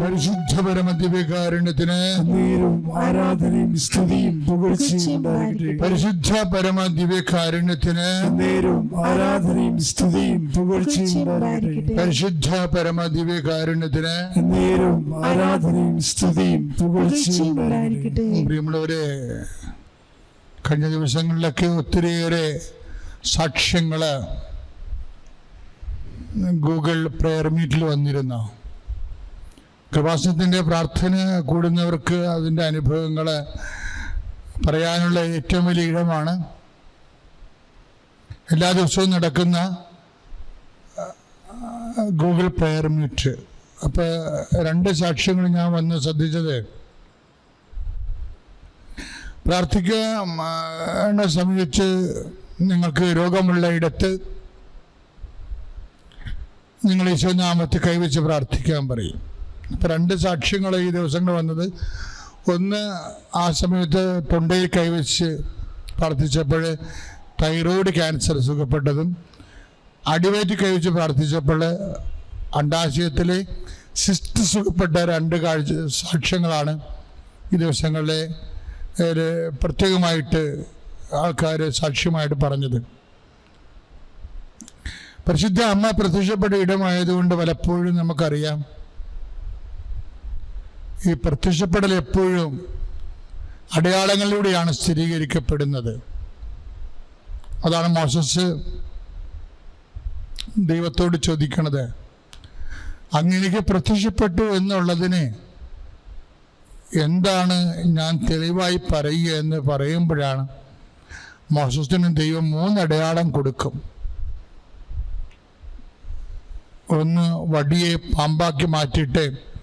പരിശുദ്ധ പരമദിവ്യകാരുണ്യത്തിന് ആരാധനയും സ്തുതിയും പരിശുദ്ധ പരമദിവ്യകാരുണ്യത്തിന് ആരാധനയും സ്തുതിയും പരിശുദ്ധ പരമദിവ്യകാരുണ്യത്തിന് ആരാധനയും സ്തുതിയും പ്രിയമുള്ളവരെ കഴിഞ്ഞ ദിവസങ്ങളിലൊക്കെ ഒത്തിരിയേറെ സാക്ഷ്യങ്ങൾ ഗൂഗിൾ പ്രെയർ മീറ്റിൽ വന്നിരുന്നു. കൃപാസനത്തിന്റെ പ്രാർത്ഥന കൂടുന്നവർക്ക് അതിന്റെ അനുഭവങ്ങൾ പറയാനുള്ള ഏറ്റവും വലിയ ഇടമാണ്. എല്ലാ ദിവസവും നടക്കുന്ന ഗൂഗിൾ പ്രെയർ മീറ്റ്. അപ്പോൾ രണ്ട് സാക്ഷ്യങ്ങൾ ഞാൻ വന്ന് ശ്രദ്ധിച്ചത്. പ്രാർത്ഥിക്കാൻ സമീപിച്ച് നിങ്ങൾക്ക് രോഗമുള്ള ഇടത്ത് നിങ്ങൾ ഈശോനാമത്തെ കൈവച്ച് പ്രാർത്ഥിക്കാൻ പറയും. അപ്പം രണ്ട് സാക്ഷ്യങ്ങൾ ഈ ദിവസങ്ങൾ വന്നത്. ഒന്ന് ആ സമയത്ത് തൊണ്ടയിൽ കൈവച്ച് പ്രാർത്ഥിച്ചപ്പോൾ തൈറോയ്ഡ് ക്യാൻസർ സുഖപ്പെട്ടതും അടിവയറ്റ് കൈവച്ച് പ്രാർത്ഥിച്ചപ്പോൾ അണ്ടാശയത്തിലെ സിസ്റ്റ് സുഖപ്പെട്ട രണ്ട് കാഴ്ച സാക്ഷ്യങ്ങളാണ് ഈ ദിവസങ്ങളിലെ പ്രത്യേകമായിട്ട് ആൾക്കാർ സാക്ഷ്യമായിട്ട് പറഞ്ഞത്. പരിശുദ്ധ അമ്മ പ്രത്യക്ഷപ്പെട്ട ഇടമായതുകൊണ്ട് പലപ്പോഴും നമുക്കറിയാം ഈ പ്രത്യക്ഷപ്പെടൽ എപ്പോഴും അടയാളങ്ങളിലൂടെയാണ് സ്ഥിരീകരിക്കപ്പെടുന്നത്. അതാണ് മോശസ് ദൈവത്തോട് ചോദിക്കണത്. അങ്ങനെയൊക്കെ പ്രത്യക്ഷപ്പെട്ടു എന്നുള്ളതിന് എന്താണ് ഞാൻ തെളിവായി പറയുക എന്ന് പറയുമ്പോഴാണ് മോസസിന് ദൈവം മൂന്നടയാളം കൊടുക്കും. ഒന്ന് വടിയെ പാമ്പാക്കി മാറ്റിയിട്ട്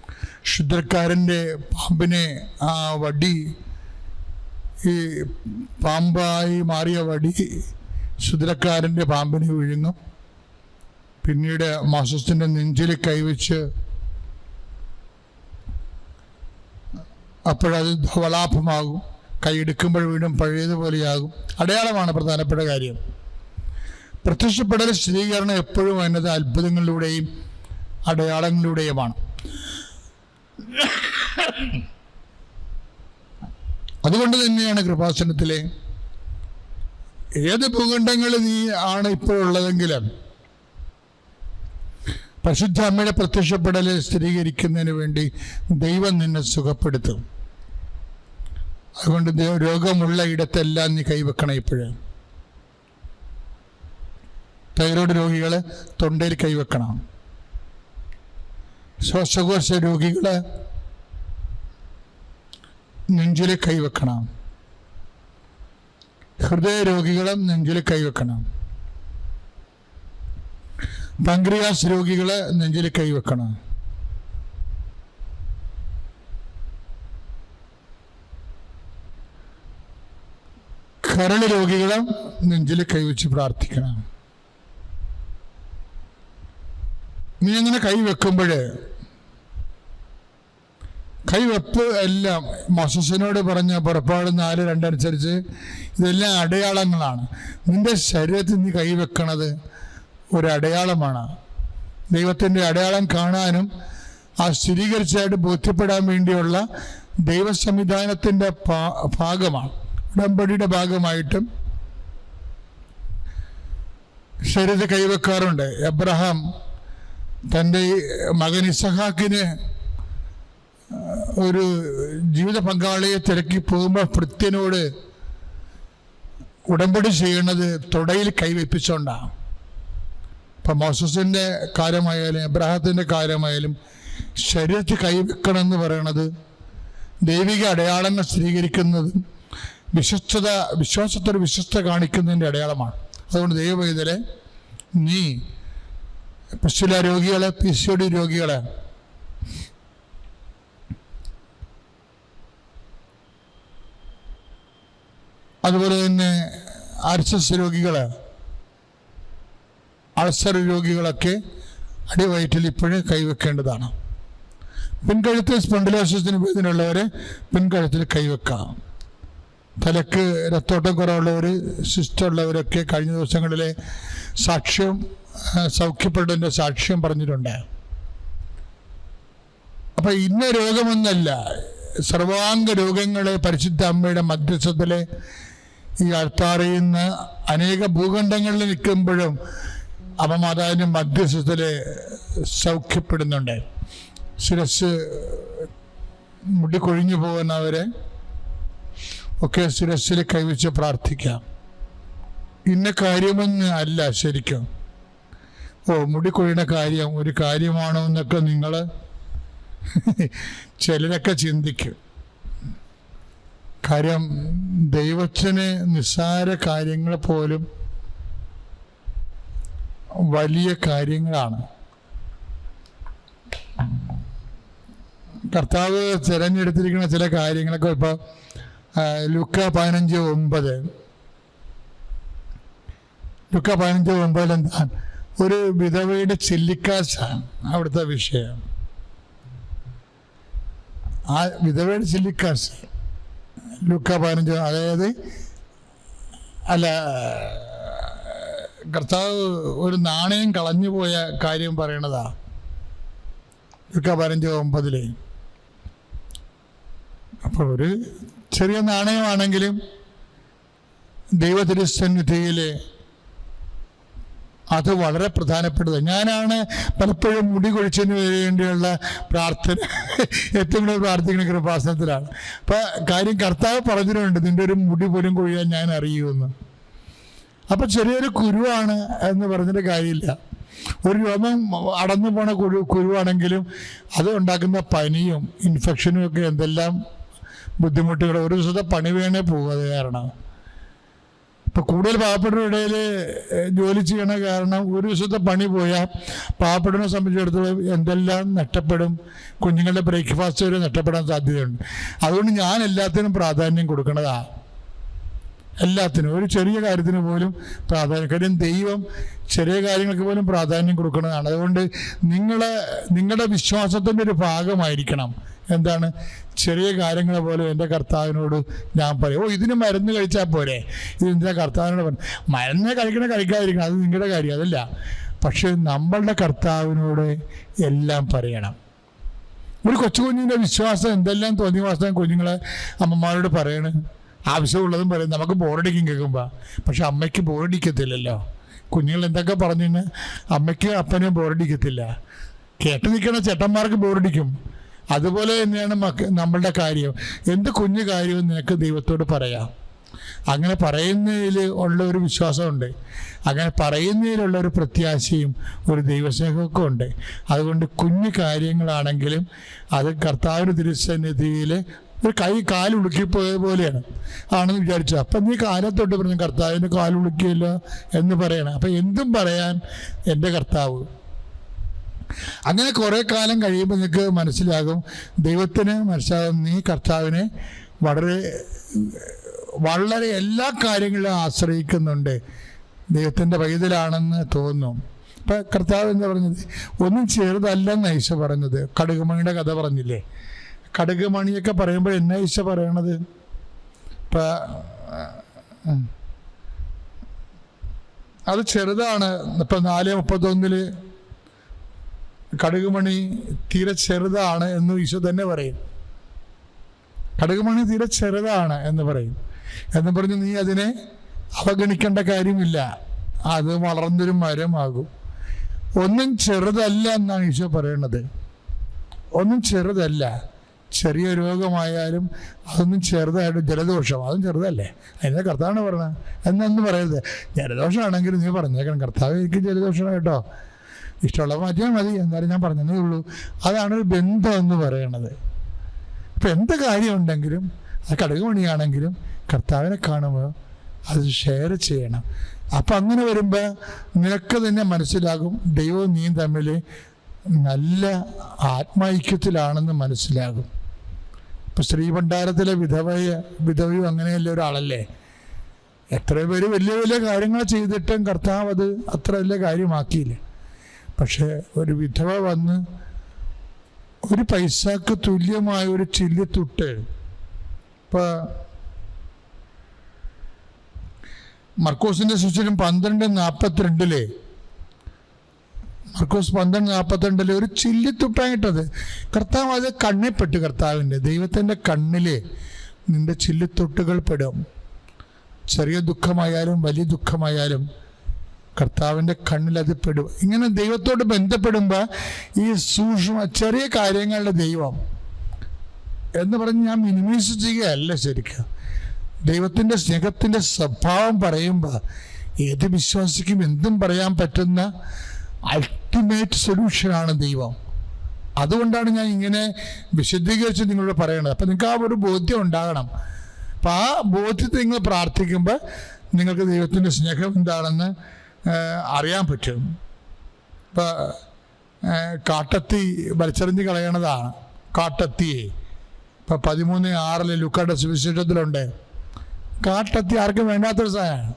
ക്ഷുദ്രക്കാരന്റെ പാമ്പിനെ ആ വടി ഈ പാമ്പായി മാറിയ വടി ക്ഷുദ്രക്കാരന്റെ പാമ്പിനെ വിഴുങ്ങും പിന്നീട് മാസത്തിന്റെ നെഞ്ചിൽ കൈവച്ച് അപ്പോഴത് ധവലാഭമാകും കൈയെടുക്കുമ്പോൾ വീണ്ടും പഴയതുപോലെയാകും. അടയാളമാണ് പ്രധാനപ്പെട്ട കാര്യം. പ്രത്യക്ഷപ്പെടൽ സ്ഥിരീകരണം എപ്പോഴും എന്നത് അത്ഭുതങ്ങളിലൂടെയും അടയാളങ്ങളിലൂടെയുമാണ്. അതുകൊണ്ട് തന്നെയാണ് കൃപാസനത്തിലെ ഏത് ഭൂഖണ്ഡങ്ങൾ നീ ആണ് ഇപ്പോഴുള്ളതെങ്കിലും പരിശുദ്ധ അമ്മയുടെ പ്രത്യക്ഷപ്പെടലെ സ്ഥിരീകരിക്കുന്നതിന് വേണ്ടി ദൈവം നിന്നെ സുഖപ്പെടുത്തും. അതുകൊണ്ട് രോഗമുള്ള ഇടത്തെല്ലാം നീ കൈവെക്കണം ഇപ്പോഴേ. തൈറോയ്ഡ് രോഗികളെ തൊണ്ടയിൽ കൈവെക്കണം. ശ്വാസകോശ രോഗികൾ നെഞ്ചിൽ കൈവെക്കണം. ഹൃദയ രോഗികളും നെഞ്ചിൽ കൈവെക്കണം. പങ്ക്രിയാസ് രോഗികൾ നെഞ്ചിൽ കൈവെക്കണം. കരൾ രോഗികളും നെഞ്ചിൽ കൈവച്ച് പ്രാർത്ഥിക്കണം. നീ അങ്ങനെ കൈവെക്കുമ്പോൾ കൈവെപ്പ് എല്ലാം മൊസസിനോട് പറഞ്ഞ പുറപ്പാട് നാല് രണ്ടനുസരിച്ച് ഇതെല്ലാം അടയാളങ്ങളാണ്. നിന്റെ ശരീരത്തിൽ നീ കൈവെക്കണത് ഒരു അടയാളമാണ് ദൈവത്തിന്റെ അടയാളം കാണാനും ആ സ്ഥിരീകരിച്ചായിട്ട് ബോധ്യപ്പെടാൻ വേണ്ടിയുള്ള ദൈവ സംവിധാനത്തിന്റെ ഭാഗമാണ്. ഉടമ്പടിയുടെ ഭാഗമായിട്ടും ശരീരത്തെ കൈവെക്കാറുണ്ട്. എബ്രഹാം തന്റെ മകൻ ഇസഹാക്കിന് ഒരു ജീവിത പങ്കാളിയെ തിരക്കി പോകുമ്പോൾ ഭൃത്യനോട് ഉടമ്പടി ചെയ്യണത് തുടയിൽ കൈവയ്പ്പിച്ചുകൊണ്ടാണ് ഇപ്പം മോസസിന്റെ കാര്യമായാലും എബ്രാഹത്തിന്റെ കാര്യമായാലും ശരീരത്തിൽ കൈവെക്കണം എന്ന് പറയണത് ദൈവിക അടയാളങ്ങൾ സ്ഥിരീകരിക്കുന്നതും വിശ്വസ്തത വിശ്വാസത്തോട് വിശ്വസ്ത കാണിക്കുന്നതിന്റെ അടയാളമാണ്. അതുകൊണ്ട് ദൈവവേദലെ നീ പശുല രോഗികളെ പി സി ഡി രോഗികളെ അതുപോലെ തന്നെ ആർസസ് രോഗികൾ അൾസർ രോഗികളൊക്കെ അടിവയറ്റിൽ ഇപ്പോഴും കൈവെക്കേണ്ടതാണ്. പിൻകഴുത്തിൽ സ്പൊണ്ടിലോസിന് വേദനയുള്ളവരെ പിൻകഴുത്തിൽ കൈവെക്കാം. തലക്ക് രക്തോട്ടം കുറവുള്ളവർ സിസ്റ്റുള്ളവരൊക്കെ കഴിഞ്ഞ ദിവസങ്ങളിലെ സാക്ഷ്യം സൗഖ്യപ്പെട്ടതിന്റെ സാക്ഷ്യം പറഞ്ഞിട്ടുണ്ട്. അപ്പം ഇന്ന രോഗമൊന്നല്ല സർവാംഗ രോഗങ്ങളെ പരിശുദ്ധ അമ്മയുടെ മധ്യസ്ഥത്തിലെ ഈ അൾത്താറിൽ നിന്ന് അനേക ഭൂഖണ്ഡങ്ങളിൽ നിൽക്കുമ്പോഴും അപമാതാവിന്റെ മധ്യസ്ഥത്തിൽ സൗഖ്യപ്പെടുന്നുണ്ട്. ശിരസ് മുടിക്കൊഴിഞ്ഞു പോകുന്നവരെ ഒക്കെ ശിരസ്സിൽ കൈവച്ച് പ്രാർത്ഥിക്കാം. ഇന്ന കാര്യമെന്ന് അല്ല ശരിക്കും. ഓ മുടി കൊഴിയുന്ന കാര്യം ഒരു കാര്യമാണോ എന്നൊക്കെ നിങ്ങൾ ചിലരൊക്കെ ചിന്തിക്കും. കാര്യം ദൈവത്തിന് നിസ്സാര കാര്യങ്ങൾ പോലും വലിയ കാര്യങ്ങളാണ്. കർത്താവ് തിരഞ്ഞെടുത്തിരിക്കുന്ന ചില കാര്യങ്ങളൊക്കെ ഇപ്പോൾ ലുക്ക പതിനഞ്ച് ഒമ്പത്. ലുക്ക പതിനഞ്ച് ഒമ്പതിൽ എന്താ? ഒരു വിധവയുടെ ചില്ലിക്കാശാണ് അവിടുത്തെ വിഷയം. ആ വിധവയുടെ ചില്ലിക്കാശ്. ലുക്ക പതിനഞ്ച് അതായത് അല്ല കർത്താവ് ഒരു നാണയം കളഞ്ഞു പോയ കാര്യം പറയണതാ. ലുക്ക പതിനഞ്ച് ഒമ്പതിലെ. അപ്പോൾ ഒരു ചെറിയ നാണയമാണെങ്കിലും ദൈവതിരുസന്നിധിയിൽ അത് വളരെ പ്രധാനപ്പെട്ടത്. ഞാനാണ് പലപ്പോഴും മുടി കൊഴിച്ചതിന് വേണ്ടിയുള്ള പ്രാർത്ഥന ഏറ്റവും കൂടുതൽ പ്രാർത്ഥിക്കുന്ന കൃപാസനത്തിലാണ്. അപ്പം കാര്യം കർത്താവ് പറഞ്ഞിട്ടുണ്ട് നിന്റെ ഒരു മുടി പോലും കൊഴിയാൻ ഞാൻ അറിയുമെന്ന്. അപ്പം ചെറിയൊരു കുരുവാണ് എന്ന് പറഞ്ഞിട്ട് കാര്യമില്ല. ഒരു രോമം അടന്നു പോണ കുരു കുരുവാണെങ്കിലും അത് ഉണ്ടാക്കുന്ന പനിയും ഇൻഫെക്ഷനും ഒക്കെ എന്തെല്ലാം ബുദ്ധിമുട്ടുകൾ ഒരു ദിവസത്തെ പണി വേണേ പോകാതെ കാരണം. ഇപ്പം കൂടുതൽ പാവപ്പെട്ടവരുടെ ഇടയിൽ ജോലി ചെയ്യണ കാരണം ഒരു ദിവസത്തെ പണി പോയാൽ പാവപ്പെട്ടവനെ സംബന്ധിച്ചിടത്തോളം എന്തെല്ലാം നഷ്ടപ്പെടും കുഞ്ഞുങ്ങളുടെ ബ്രേക്ക്ഫാസ്റ്റ് വരെ നഷ്ടപ്പെടാൻ സാധ്യതയുണ്ട്. അതുകൊണ്ട് ഞാൻ എല്ലാത്തിനും പ്രാധാന്യം കൊടുക്കണതാ. എല്ലാത്തിനും. ഒരു ചെറിയ കാര്യത്തിന് പോലും പ്രാധാന്യം കാര്യം ദൈവം ചെറിയ കാര്യങ്ങൾക്ക് പോലും പ്രാധാന്യം കൊടുക്കുന്നതാണ് അതുകൊണ്ട് നിങ്ങളെ നിങ്ങളുടെ വിശ്വാസത്തിന്റെ ഒരു ഭാഗമായിരിക്കണം. എന്താണ്? ചെറിയ കാര്യങ്ങളെ പോലും എന്റെ കർത്താവിനോട് ഞാൻ പറയും. ഓ ഇതിന് മരുന്ന് കഴിച്ചാൽ പോരെ? ഇത് എന്തിനാ കർത്താവിനോട് പറഞ്ഞു മരുന്ന് കഴിക്കണ കഴിക്കാതിരിക്കണം. അത് നിങ്ങളുടെ കാര്യം അതല്ല. പക്ഷേ നമ്മളുടെ കർത്താവിനോട് എല്ലാം പറയണം. ഒരു കൊച്ചു കുഞ്ഞിന്റെ വിശ്വാസം എന്തെല്ലാം തോന്നിയ വാസ്തവം കുഞ്ഞുങ്ങളെ അമ്മമാരോട് പറയണ്. ആവശ്യമുള്ളതും പറയും. നമുക്ക് ബോറടിക്കും കേൾക്കുമ്പോൾ പക്ഷെ അമ്മയ്ക്ക് ബോറടിക്കത്തില്ലല്ലോ. കുഞ്ഞുങ്ങൾ എന്തൊക്കെ പറഞ്ഞു അമ്മയ്ക്ക് അപ്പനെ ബോറടിക്കത്തില്ല. കേട്ട് നിൽക്കുന്ന ചേട്ടന്മാർക്ക് ബോറടിക്കും. അതുപോലെ തന്നെയാണ് മക്ക നമ്മളുടെ കാര്യം. എന്ത് കുഞ്ഞു കാര്യവും നിനക്ക് ദൈവത്തോട് പറയാം. അങ്ങനെ പറയുന്നതിൽ ഉള്ള ഒരു വിശ്വാസമുണ്ട്. അങ്ങനെ പറയുന്നതിലുള്ള ഒരു പ്രത്യാശയും ഒരു ദൈവസ്നേഹമൊക്കെ ഉണ്ട്. അതുകൊണ്ട് കുഞ്ഞു കാര്യങ്ങളാണെങ്കിലും അത് കർത്താവിന് തിരുസന്നിധിയിൽ ഒരു കൈ കാലുളുക്കിപ്പോയ പോലെയാണ്. ആണെന്ന് വിചാരിച്ചു. അപ്പം നീ കാലത്തോട്ട് പറഞ്ഞു കർത്താവിന്റെ കാലുളുക്കിയല്ലോ എന്ന് പറയണം. അപ്പം എന്തും പറയാൻ എന്റെ കർത്താവ് അങ്ങനെ കുറേ കാലം കഴിയുമ്പോൾ നിങ്ങൾക്ക് മനസ്സിലാകും ദൈവത്തിന് മനസ്സിലാകും നീ കർത്താവിനെ വളരെ വളരെ എല്ലാ കാര്യങ്ങളിലും ആശ്രയിക്കുന്നുണ്ട്. ദൈവത്തിന്റെ പൈതലാണെന്ന് തോന്നും ഇപ്പം കർത്താവ് എന്താ പറഞ്ഞത്? ഒന്നും ചെറുതല്ലെന്ന് ഈശോ പറഞ്ഞത്. കടുകുമണിയുടെ കഥ പറഞ്ഞില്ലേ? കടുകുമണിയൊക്കെ പറയുമ്പോൾ എന്നാ ഈശോ പറയണത്? ഇപ്പം അത് ചെറുതാണ്. ഇപ്പം നാല് മുപ്പത്തൊന്നിൽ കടുകുമണി തീരെ ചെറുതാണ് എന്ന് ഈശോ തന്നെ പറയും. കടുകുമണി തീരെ ചെറുതാണ് എന്ന് പറയും. എന്ന് പറഞ്ഞ് നീ അതിനെ അവഗണിക്കേണ്ട കാര്യമില്ല. അത് വളർന്നൊരു മരമാകും. ഒന്നും ചെറുതല്ല എന്നാണ് ഈശോ പറയണത്. ഒന്നും ചെറുതല്ല. ചെറിയ രോഗമായാലും അതൊന്നും ചെറുതായിട്ട് ജലദോഷം അതും ചെറുതല്ലേ? അതിനെ കർത്താവാണ് പറഞ്ഞത്. എന്നൊന്നും പറയരുത്. ജലദോഷമാണെങ്കിൽ നീ പറഞ്ഞേക്കണം കർത്താവ് എനിക്ക് ജലദോഷമാണ് കേട്ടോ. ഇഷ്ടമുള്ള മാറ്റിയാൽ മതി. എന്നാലും ഞാൻ പറഞ്ഞതേ ഉള്ളൂ. അതാണ് ഒരു ബന്ധം എന്ന് പറയണത്. ഇപ്പം എന്ത് കാര്യമുണ്ടെങ്കിലും അത് കടുകുമണിയാണെങ്കിലും കർത്താവിനെ കാണുമ്പോൾ അത് ഷെയർ ചെയ്യണം. അപ്പം അങ്ങനെ വരുമ്പോൾ നിനക്ക് തന്നെ മനസ്സിലാകും ദൈവവും നീയും തമ്മിൽ നല്ല ആത്മൈക്യത്തിലാണെന്ന് മനസ്സിലാകും. ഇപ്പം ശ്രീഭണ്ഡാരത്തിലെ വിധവയ വിധവയും അങ്ങനെയല്ല ഒരാളല്ലേ? എത്ര പേര് വലിയ വലിയ കാര്യങ്ങൾ ചെയ്തിട്ടും കർത്താവ് അത് അത്ര വലിയ കാര്യമാക്കിയില്ല. പക്ഷെ ഒരു വിധവ വന്ന് ഒരു പൈസക്ക് തുല്യമായ ഒരു ചില്ലി തുട്ട് ഇപ്പൊ മർക്കോസിന്റെ സുശീലം പന്ത്രണ്ട് നാൽപ്പത്തിരണ്ടിലെ മർക്കോസ് പന്ത്രണ്ട് നാൽപ്പത്തിരണ്ടിലെ ഒരു ചില്ലിത്തുട്ടായിട്ടത് കർത്താവ് അത് കണ്ണിൽപ്പെട്ട് കർത്താവിന്റെ ദൈവത്തിന്റെ കണ്ണിലെ നിന്റെ ചില്ലിത്തൊട്ടുകൾ പെടും. ചെറിയ ദുഃഖമായാലും വലിയ ദുഃഖമായാലും കർത്താവിന്റെ കണ്ണിൽ അത് പെടും ഇങ്ങനെ ദൈവത്തോട് ബന്ധപ്പെടുമ്പോൾ ഈ സൂക്ഷ്മ ചെറിയ കാര്യങ്ങളുടെ ദൈവം എന്ന് പറഞ്ഞ് ഞാൻ മിനിമൈസ് ചെയ്യുകയല്ല ശരിക്കും. ദൈവത്തിന്റെ സ്നേഹത്തിന്റെ സ്വഭാവം പറയുമ്പോൾ ഏത് വിശ്വാസിക്കും എന്തും പറയാൻ പറ്റുന്ന അൾട്ടിമേറ്റ് സൊല്യൂഷനാണ് ദൈവം. അതുകൊണ്ടാണ് ഞാൻ ഇങ്ങനെ വിശദീകരിച്ച് നിങ്ങളോട് പറയണത്. അപ്പം നിങ്ങൾക്ക് ആ ഒരു ബോധ്യം ഉണ്ടാകണം. അപ്പം ആ ബോധ്യത്തിൽ നിങ്ങൾ പ്രാർത്ഥിക്കുമ്പോൾ നിങ്ങൾക്ക് ദൈവത്തിന്റെ സ്നേഹം എന്താണെന്ന് അറിയാൻ പറ്റും. ഇപ്പോൾ കാട്ടത്തി വലിച്ചെറിഞ്ഞ് കളയണതാണ്. കാട്ടത്തിയെ. ഇപ്പം പതിമൂന്ന് ആറിൽ ലുക്കാട്ട സുവിശേഷത്തിലുണ്ട്. കാട്ടത്തി ആർക്കും വേണ്ടാത്തൊരു സാധനമാണ്.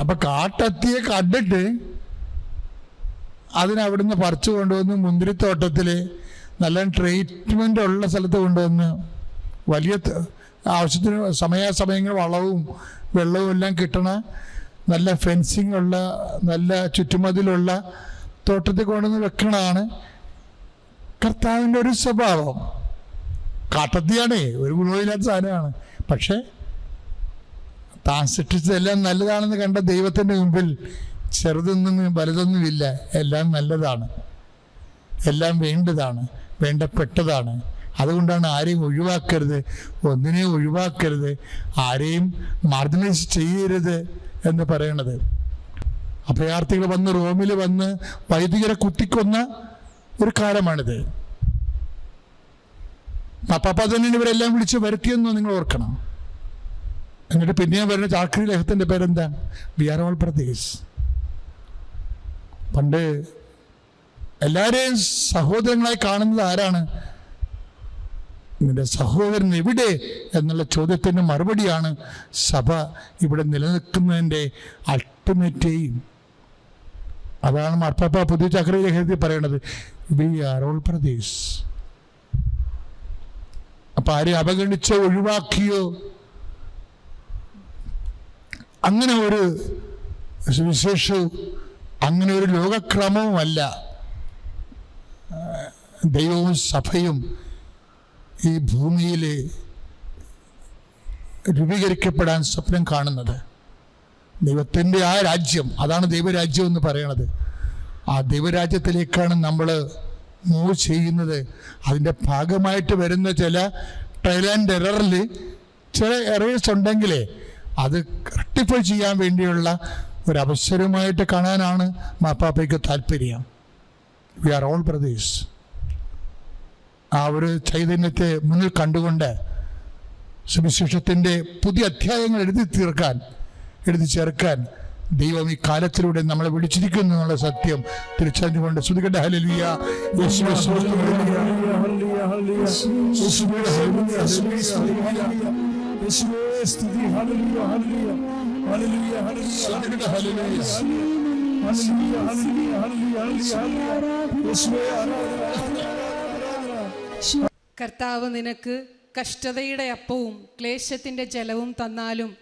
അപ്പം കാട്ടത്തിയെ കണ്ടിട്ട് അതിനവിടുന്ന് പറിച്ചു കൊണ്ടുവന്ന് മുന്തിരിത്തോട്ടത്തിൽ നല്ല ട്രീറ്റ്മെന്റ് ഉള്ള സ്ഥലത്ത് കൊണ്ടുവന്ന് വലിയ ആവശ്യത്തിന് സമയാസമയങ്ങൾ വളവും വെള്ളവും എല്ലാം കിട്ടണ നല്ല ഫെൻസിങ് ഉള്ള നല്ല ചുറ്റുമതിലുള്ള തോട്ടത്തിൽ കൊണ്ടുവന്ന് വെക്കണതാണ് കർത്താവിന്റെ ഒരു സ്വഭാവം. കാട്ടത്തിയാണേ ഒരു ഗുണമില്ലാത്ത സാധനമാണ്. പക്ഷേ താൻ സൃഷ്ടിച്ചതെല്ലാം നല്ലതാണെന്ന് കണ്ട ദൈവത്തിന്റെ മുമ്പിൽ ചെറുതൊന്നും വലുതൊന്നുമില്ല. എല്ലാം നല്ലതാണ്. എല്ലാം വേണ്ടതാണ് വേണ്ടപ്പെട്ടതാണ്. അതുകൊണ്ടാണ് ആരെയും ഒഴിവാക്കരുത്. ഒന്നിനെ ഒഴിവാക്കരുത്. ആരെയും മാർജിനൈസ് ചെയ്യരുത് എന്ന് പറയണത്. അഭയാർത്ഥികൾ വന്ന് റോമിൽ വന്ന് വൈദികരെ കുത്തിക്കൊന്ന ഒരു കാലമാണിത്. അപ്പാപ്പ തന്നെ ഇവരെല്ലാം വിളിച്ച് വരുത്തിയെന്ന് നിങ്ങൾ ഓർക്കണം. എന്നിട്ട് പിന്നെയും വരുന്ന ചാക്രി ലേഖത്തിന്റെ വി ആർ ഓൾ പ്രദേശ്. പണ്ട് എല്ലാവരെയും സഹോദരങ്ങളായി കാണുന്നത് ആരാണ്? നിന്റെ സഹോദരൻ എവിടെ എന്നുള്ള ചോദ്യത്തിന് മറുപടിയാണ് സഭ ഇവിടെ നിലനിൽക്കുന്നതിന്റെ അൾട്ടിമേറ്റ് എയിം അതാണ് മാർപ്പാപ്പ പുതിയ ചക്ര ലേഖനത്തിൽ പറയണത്. വി ആർ ഓൾ പ്രദേശ് അപ്പൊ ആരെ അവഗണിച്ചോ ഒഴിവാക്കിയോ? അങ്ങനെ ഒരു സുവിശേഷവും അങ്ങനെ ഒരു ലോകക്രമവുമല്ല. ദൈവവും സഭയും ഈ ഭൂമിയിൽ രൂപീകരിക്കപ്പെടാൻ സ്വപ്നം കാണുന്നത് ദൈവത്തിന്റെ ആ രാജ്യം അതാണ് ദൈവരാജ്യം എന്ന് പറയണത്. ആ ദൈവരാജ്യത്തിലേക്കാണ് നമ്മൾ മൂവ് ചെയ്യുന്നത്. അതിന്റെ ഭാഗമായിട്ട് വരുന്ന ചില ട്രയൽ ആൻഡ് എററിൽ ചില എറേഴ്സ് ഉണ്ടെങ്കിലേ അത് റെക്ടിഫൈ ചെയ്യാൻ വേണ്ടിയുള്ള ഒരു അവസരമായിട്ട് കാണാനാണ് മാപ്പാപ്പയ്ക്ക് താല്പര്യം. വി ആർ ഓൾ ബ്രദേഴ്സ് ആ ഒരു ചൈതന്യത്തെ മുന്നിൽ കണ്ടുകൊണ്ട് സുവിശേഷത്തിന്റെ പുതിയ അധ്യായങ്ങൾ എഴുതി തീർക്കാൻ എഴുതി ചേർക്കാൻ ദൈവം ഈ കാലത്തിലൂടെ നമ്മളെ വിളിച്ചിരിക്കുന്നു എന്നുള്ള സത്യം തിരിച്ചറിഞ്ഞുകൊണ്ട് ശ്രുതികട്ട ഹലിയ യേശുവെ ആരാധന. കർത്താവ് നിനക്ക് കഷ്ടതയുടെ അപ്പവും ക്ലേശത്തിന്റെ ജലവും തന്നാലും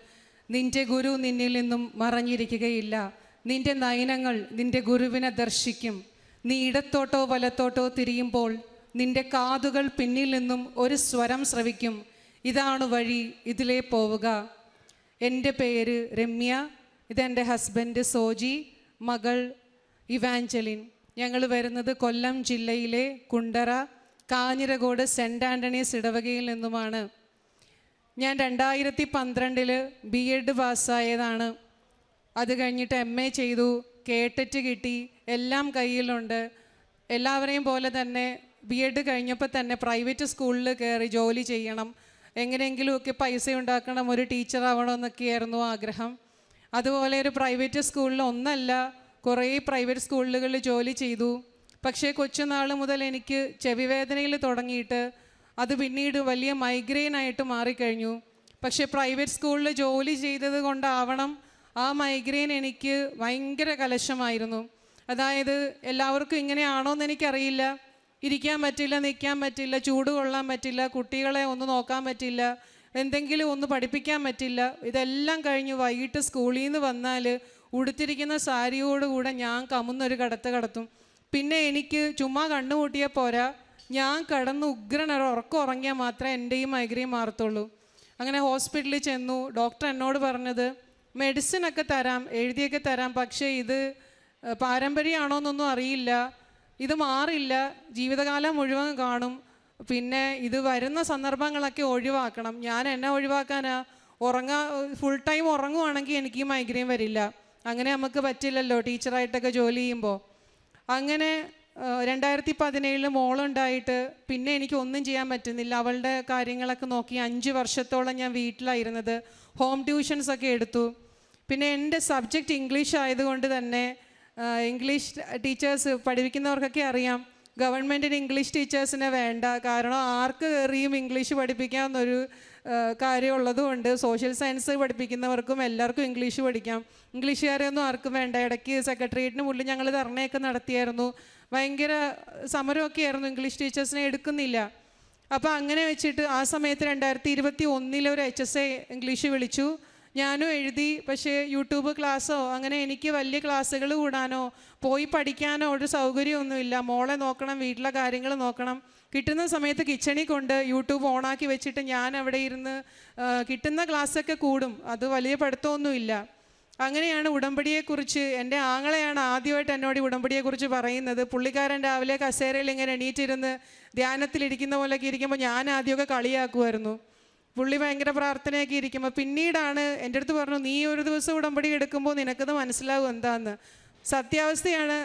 നിന്റെ ഗുരു നിന്നിൽ നിന്നും മറഞ്ഞിരിക്കുകയില്ല. നിന്റെ നയനങ്ങൾ നിന്റെ ഗുരുവിനെ ദർശിക്കും. നീ ഇടത്തോട്ടോ വലത്തോട്ടോ തിരിയുമ്പോൾ നിന്റെ കാതുകൾ പിന്നിൽ നിന്നും ഒരു സ്വരം ശ്രവിക്കും ഇതാണ് വഴി ഇതിലേ പോവുക. എന്റെ പേര് രമ്യ. ഇതെന്റെ ഹസ്ബൻഡ് സോജി. മകൾ ഇവാഞ്ചലിൻ. ഞങ്ങൾ വരുന്നത് കൊല്ലം ജില്ലയിലെ കുണ്ടറ കാഞ്ഞിരകോട് സെന്റ് ആന്റണീസ് ഇടവകയിൽ നിന്നുമാണ് ഞാൻ രണ്ടായിരത്തി പന്ത്രണ്ടിൽ ബി എഡ് പാസ്സായതാണ്. അത് കഴിഞ്ഞിട്ട് എം എ ചെയ്തു. കേട്ടറ്റ് കിട്ടി. എല്ലാം കയ്യിലുണ്ട്. എല്ലാവരെയും പോലെ തന്നെ ബി എഡ് കഴിഞ്ഞപ്പോൾ തന്നെ പ്രൈവറ്റ് സ്കൂളിൽ കയറി ജോലി ചെയ്യണം. എങ്ങനെയെങ്കിലുമൊക്കെ പൈസ ഉണ്ടാക്കണം. ഒരു ടീച്ചർ ആവണമെന്നൊക്കെയായിരുന്നു ആഗ്രഹം. അതുപോലെ ഒരു പ്രൈവറ്റ് സ്കൂളിൽ ഒന്നല്ല കുറേ പ്രൈവറ്റ് സ്കൂളുകളിൽ ജോലി ചെയ്തു. പക്ഷേ കൊച്ചുനാൾ മുതൽ എനിക്ക് ചെവി വേദനയിൽ തുടങ്ങിയിട്ട് അത് പിന്നീട് വലിയ മൈഗ്രെയിൻ ആയിട്ട് മാറിക്കഴിഞ്ഞു. പക്ഷേ പ്രൈവറ്റ് സ്കൂളിൽ ജോലി ചെയ്തത് കൊണ്ടാവണം ആ മൈഗ്രെയിൻ എനിക്ക് ഭയങ്കര കലശമായിരുന്നു. അതായത് എല്ലാവർക്കും ഇങ്ങനെയാണോ എന്ന് എനിക്കറിയില്ല. ഇരിക്കാൻ പറ്റില്ല നിൽക്കാൻ പറ്റില്ല ചൂട് കൊള്ളാൻ പറ്റില്ല കുട്ടികളെ ഒന്ന് നോക്കാൻ പറ്റില്ല എന്തെങ്കിലും ഒന്ന് പഠിപ്പിക്കാൻ പറ്റില്ല. ഇതെല്ലാം കഴിഞ്ഞ് വൈകിട്ട് സ്കൂളിൽ നിന്ന് വന്നാൽ ഉടുത്തിരിക്കുന്ന സാരിയോടുകൂടെ ഞാൻ കമുന്നൊരു കടത്ത് കടത്തും. പിന്നെ എനിക്ക് ചുമ്മാ കണ്ണുകൂട്ടിയാൽ പോരാ. ഞാൻ കിടന്ന് ഉഗ്രനൊരു ഉറക്കം ഉറങ്ങിയാൽ മാത്രമേ എന്റെ ഈ മൈഗ്രെയിൻ മാറത്തുള്ളൂ. അങ്ങനെ ഹോസ്പിറ്റലിൽ ചെന്നു. ഡോക്ടർ എന്നോട് പറഞ്ഞത് മെഡിസിൻ ഒക്കെ തരാം എഴുതിയൊക്കെ തരാം. പക്ഷേ ഇത് പാരമ്പര്യമാണോ എന്നൊന്നും അറിയില്ല. ഇത് മാറില്ല. ജീവിതകാലം മുഴുവൻ കാണും. പിന്നെ ഇത് വരുന്ന സന്ദർഭങ്ങളൊക്കെ ഒഴിവാക്കണം. ഞാൻ എന്നെ ഒഴിവാക്കാനാ? ഉറങ്ങാ ഫുൾ ടൈം ഉറങ്ങുവാണെങ്കിൽ എനിക്ക് മൈഗ്രെയിൻ വരില്ല. അങ്ങനെ നമുക്ക് പറ്റില്ലല്ലോ. ടീച്ചറായിട്ടൊക്കെ ജോലി ചെയ്യുമ്പോൾ. അങ്ങനെ രണ്ടായിരത്തി പതിനേഴിൽ മോളുണ്ടായിട്ട് പിന്നെ എനിക്ക് ഒന്നും ചെയ്യാൻ പറ്റുന്നില്ല. അവളുടെ കാര്യങ്ങളൊക്കെ നോക്കി അഞ്ച് വർഷത്തോളം ഞാൻ വീട്ടിലായിരുന്നത്. ഹോം ട്യൂഷൻസ് ഒക്കെ എടുത്തു. പിന്നെ എന്റെ സബ്ജക്റ്റ് ഇംഗ്ലീഷ് ആയതുകൊണ്ട് തന്നെ ഇംഗ്ലീഷ് ടീച്ചേഴ്സ് പഠിപ്പിക്കുന്നവർക്കൊക്കെ അറിയാം. ഗവൺമെന്റിന് ഇംഗ്ലീഷ് ടീച്ചേഴ്സിനെ വേണ്ട. കാരണം ആർക്ക് കയറിയും ഇംഗ്ലീഷ് പഠിപ്പിക്കാമെന്നൊരു കാര്യമുള്ളതുകൊണ്ട് സോഷ്യൽ സയൻസ് പഠിപ്പിക്കുന്നവർക്കും എല്ലാവർക്കും ഇംഗ്ലീഷ് പഠിക്കാം. ഇംഗ്ലീഷുകാരെയൊന്നും ആർക്കും വേണ്ട. ഇടയ്ക്ക് സെക്രട്ടേറിയറ്റിന് മുള്ളിൽ ഞങ്ങൾ ധർണയൊക്കെ നടത്തിയായിരുന്നു. ഭയങ്കര സമരമൊക്കെ ആയിരുന്നു. ഇംഗ്ലീഷ് ടീച്ചേഴ്സിനെ എടുക്കുന്നില്ല. അപ്പോൾ അങ്ങനെ വെച്ചിട്ട് ആ സമയത്ത് രണ്ടായിരത്തി ഇരുപത്തി ഒന്നിൽ ഒരു എച്ച് എസ് എ ഇംഗ്ലീഷ് വിളിച്ചു. ഞാനും എഴുതി. പക്ഷേ യൂട്യൂബ് ക്ലാസ്സോ അങ്ങനെ എനിക്ക് വലിയ ക്ലാസ്സുകൾ കൂടാനോ പോയി പഠിക്കാനോ ഒരു സൗകര്യമൊന്നുമില്ല. മോളെ നോക്കണം വീട്ടിലെ കാര്യങ്ങൾ നോക്കണം. കിട്ടുന്ന സമയത്ത് കിച്ചണിൽ കൊണ്ട് യൂട്യൂബ് ഓണാക്കി വെച്ചിട്ട് ഞാൻ അവിടെ ഇരുന്ന് കിട്ടുന്ന ക്ലാസ്സൊക്കെ കൂടും. അത് വലിയ പഠിത്തമൊന്നുമില്ല. അങ്ങനെയാണ് ഉടമ്പടിയെക്കുറിച്ച് എന്റെ ആങ്ങളെയാണ് ആദ്യമായിട്ട് എന്നോട് ഉടമ്പടിയെക്കുറിച്ച് പറയുന്നത്. പുള്ളിക്കാരൻ രാവിലെ കസേരയിൽ ഇങ്ങനെ എണീറ്റിരുന്ന് ധ്യാനത്തിലിരിക്കുന്ന പോലെയൊക്കെ ഇരിക്കുമ്പോൾ ഞാൻ ആദ്യമൊക്കെ കളിയാക്കുമായിരുന്നു. പുള്ളി ഭയങ്കര പ്രാർത്ഥനയൊക്കെ ഇരിക്കുമ്പോൾ പിന്നീടാണ് എന്റെ അടുത്ത് പറഞ്ഞു നീ ഒരു ദിവസം ഉടമ്പടി എടുക്കുമ്പോൾ നിനക്കത് മനസ്സിലാവും എന്താണെന്ന് സത്യാവസ്ഥയാണ്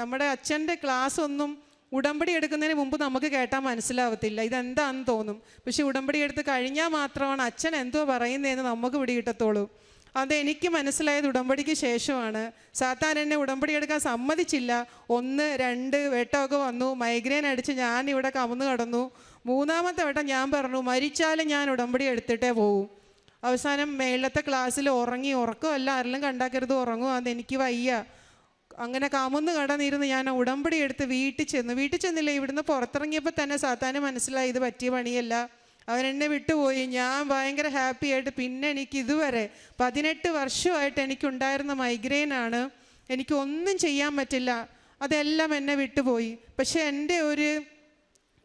നമ്മുടെ അച്ഛന്റെ ക്ലാസ് ഒന്നും ഉടമ്പടി എടുക്കുന്നതിന് മുമ്പ് നമുക്ക് കേട്ടാൽ മനസ്സിലാവത്തില്ല. ഇതെന്താന്ന് തോന്നും. പക്ഷെ ഉടമ്പടി എടുത്ത് കഴിഞ്ഞാൽ മാത്രമാണ് അച്ഛൻ എന്തോ പറയുന്നതെന്ന് നമുക്ക് പിടികിട്ടത്തുള്ളൂ. അത് എനിക്ക് മനസ്സിലായത് ഉടമ്പടിക്ക് ശേഷമാണ്. സാത്താൻ എന്നെ ഉടമ്പടി എടുക്കാൻ സമ്മതിച്ചില്ല. ഒന്ന് രണ്ട് വെട്ടമൊക്കെ വന്നു. മൈഗ്രെയിൻ അടിച്ച് ഞാൻ ഇവിടെ കമന്ന് കടന്നു. മൂന്നാമത്തെ വട്ടം ഞാൻ പറഞ്ഞു മരിച്ചാലും ഞാൻ ഉടമ്പടി എടുത്തിട്ടേ പോകും. അവസാനം മേളത്തെ ക്ലാസ്സിൽ ഉറങ്ങി ഉറക്കമല്ല ആരെല്ലാം കണ്ടാക്കരുത് ഉറങ്ങും. അത് എനിക്ക് വയ്യ. അങ്ങനെ കമന്ന് കടന്നിരുന്ന് ഞാൻ ഉടമ്പടി എടുത്ത് വീട്ടിൽ ചെന്നു. വീട്ടിൽ ചെന്നില്ല ഇവിടുന്ന് പുറത്തിറങ്ങിയപ്പോൾ തന്നെ സാത്താന് മനസ്സിലായി ഇത് പറ്റിയ പണിയല്ല. അവൻ എന്നെ വിട്ടുപോയി. ഞാൻ ഭയങ്കര ഹാപ്പി ആയിട്ട് പിന്നെ എനിക്ക് ഇതുവരെ പതിനെട്ട് വർഷമായിട്ട് എനിക്കുണ്ടായിരുന്ന മൈഗ്രെയിനാണ് എനിക്ക് ഒന്നും ചെയ്യാൻ പറ്റില്ല. അതെല്ലാം എന്നെ വിട്ടുപോയി. പക്ഷെ എന്റെ ഒരു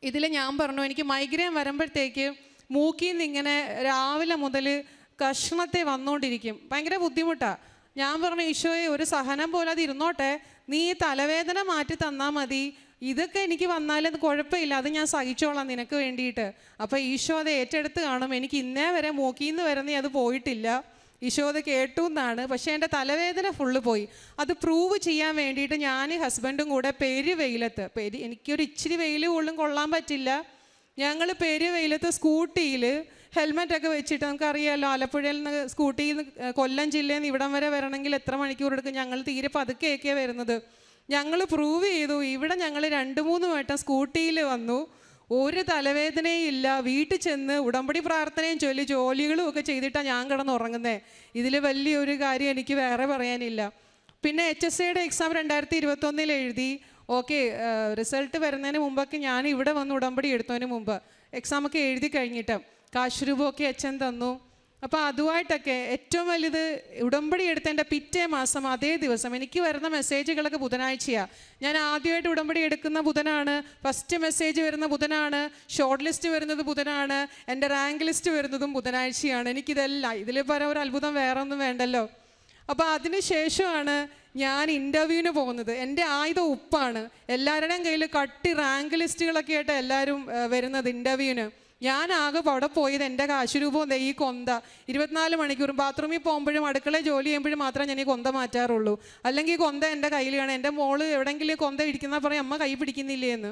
ഇതിൽ ഞാൻ പറഞ്ഞു എനിക്ക് മൈഗ്രെയിൻ വരുമ്പോഴത്തേക്ക് മൂക്കിൽ നിന്ന് ഇങ്ങനെ രാവിലെ മുതൽ കഷ്ണത്തെ വന്നുകൊണ്ടിരിക്കും. ഭയങ്കര ബുദ്ധിമുട്ടാണ് ഞാൻ പറഞ്ഞു ഈശോയെ ഒരു സഹനം പോലെ അത് ഇരുന്നോട്ടെ. നീ ഈ തലവേദന മാറ്റി തന്നാൽ മതി. ഇതൊക്കെ എനിക്ക് വന്നാലും കുഴപ്പമില്ല. അത് ഞാൻ സഹിച്ചോളാം നിനക്ക് വേണ്ടിയിട്ട്. അപ്പോൾ ഈശോ അത് ഏറ്റെടുത്ത് കാണും. എനിക്ക് ഇന്നേ വരെ മോക്കിന്ന് വരെ നീ അത് പോയിട്ടില്ല. ഈശോ അത് കേട്ടു എന്നാണ്. പക്ഷേ എന്റെ തലവേദന ഫുള്ള് പോയി. അത് പ്രൂവ് ചെയ്യാൻ വേണ്ടിയിട്ട് ഞാൻ ഹസ്ബൻഡും കൂടെ പെരു വെയിലത്ത് പെരി എനിക്കൊരു ഇച്ചിരി വെയിൽ കൊള്ളും കൊള്ളാൻ പറ്റില്ല. ഞങ്ങൾ പെരു വെയിലത്ത് സ്കൂട്ടിയിൽ ഹെൽമെറ്റ് ഒക്കെ വെച്ചിട്ട് നമുക്കറിയാമല്ലോ ആലപ്പുഴയിൽ നിന്ന് സ്കൂട്ടിയിൽ നിന്ന് കൊല്ലം ജില്ലയിൽ നിന്ന് ഇവിടം വരെ വരണമെങ്കിൽ എത്ര മണിക്കൂർ എടുക്കും? ഞങ്ങൾ തീരെ പതുക്കെയൊക്കെയാണ് വരുന്നത്. ഞങ്ങൾ പ്രൂവ് ചെയ്തു ഇവിടെ ഞങ്ങൾ രണ്ട് മൂന്ന് വട്ടം സ്കൂട്ടിയിൽ വന്നു. ഒരു തലവേദനയും ഇല്ല. വീട്ടിൽ ചെന്ന് ഉടമ്പടി പ്രാർത്ഥനയും ചൊല്ലി ജോലികളും ഒക്കെ ചെയ്തിട്ടാണ് ഞാൻ കിടന്ന് ഉറങ്ങുന്നത് ഇതിൽ വലിയൊരു കാര്യം എനിക്ക് വേറെ പറയാനില്ല. പിന്നെ എച്ച് എസ് സിയുടെ എക്സാം രണ്ടായിരത്തി ഇരുപത്തൊന്നിൽ എഴുതി. ഓക്കെ റിസൾട്ട് വരുന്നതിന് മുമ്പൊക്കെ ഞാൻ ഇവിടെ വന്ന് ഉടമ്പടി എടുത്തതിന് മുമ്പ്. എക്സാമൊക്കെ എഴുതി കഴിഞ്ഞിട്ട്. കാശ് രൂപമൊക്കെ അച്ഛൻ തന്നു. അപ്പോൾ അതുമായിട്ടൊക്കെ ഏറ്റവും വലുത് ഉടമ്പടി എടുത്തതിന്റെ പിറ്റേ മാസം അതേ ദിവസം എനിക്ക് വരുന്ന മെസ്സേജുകളൊക്കെ ബുധനാഴ്ചയാണ് ഞാൻ ആദ്യമായിട്ട് ഉടമ്പടി എടുക്കുന്ന ബുധനാണ് ഫസ്റ്റ് മെസ്സേജ് വരുന്ന ബുധനാണ് ഷോർട്ട് ലിസ്റ്റ് വരുന്നത് ബുധനാണ് എന്റെ റാങ്ക് ലിസ്റ്റ് വരുന്നതും ബുധനാഴ്ചയാണ്. എനിക്കിതെല്ലാം ഇതിൽ പരം ഒരു അത്ഭുതം വേറെ ഒന്നും വേണ്ടല്ലോ. അപ്പോൾ അതിന് ശേഷമാണ് ഞാൻ ഇന്റർവ്യൂവിന് പോകുന്നത്. എന്റെ ആയുധം ഉപ്പാണ്. എല്ലാവരുടെയും കയ്യിൽ കട്ടി റാങ്ക് ലിസ്റ്റുകളൊക്കെ ആയിട്ട് എല്ലാവരും വരുന്നത് ഇന്റർവ്യൂവിന്. ഞാൻ ആകെ അവിടെ പോയത് എന്റെ കാശുരൂപം ദേ ഈ കൊന്ത. ഇരുപത്തിനാല് മണിക്കൂറും ബാത്റൂമിൽ പോകുമ്പോഴും അടുക്കള ജോലി ചെയ്യുമ്പോഴും മാത്രമേ ഞാൻ ഈ കൊന്ത മാറ്റാറുള്ളൂ. അല്ലെങ്കിൽ കൊന്ത എന്റെ കയ്യിൽ കാണും എന്റെ മോൾ എവിടെയെങ്കിലും കൊന്ത ഇരിക്കുന്ന പറയും അമ്മ കൈ പിടിക്കുന്നില്ലേ എന്ന്.